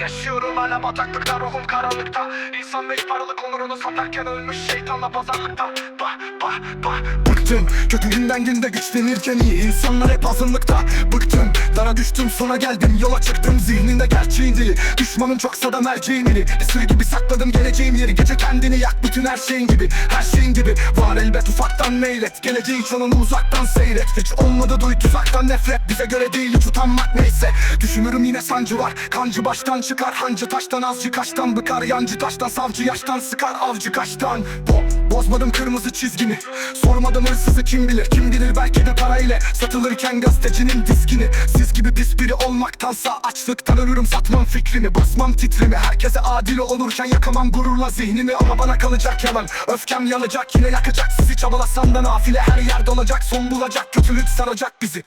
Yaşıyorum hala bataklıkta ruhum karanlıkta. İnsan beş paralık onurunu satarken ölmüş şeytanla pazarlıkta. Bah bah bah. Bıktım kötü günden günde güçlenirken iyi insanlar hep azınlıkta. Bıktım dara düştüm sona geldim yola çıktım. Zihninde gerçeğin dili Düşmanın çoksa da merceğin Bir sır gibi sakladım geleceğim yeri. Gece kendini yak bütün her şeyin gibi Her şeyin gibi ufaktan meylet Geleceğin sonunu uzaktan seyret. Hiç olmadı duy tuzaktan nefret. Bize göre değil hiç utanmak neyse. Düşünürüm yine sancı var. Kancı baştan çıkar hancı taştan azcı kaştan bıkar. Yancı taştan savcı yaştan sıkar avcı kaştan. Bo Bozmadım kırmızı çizgini. Sormadım hırsızı kim bilir? Kim bilir belki de parayla Satılırken gazetecinin diskini. Siz gibi pis biri olmaktansa Açlıktan ölürüm satmam fikrini. Basmam titrimi Herkese adil olurken yakamam gururla zihnimi. Ama bana kalacak yalan Öfkem yanacak yine yakacak. Sizi çabalasam da nafile Her yerde olacak son bulacak Kötülük saracak bizi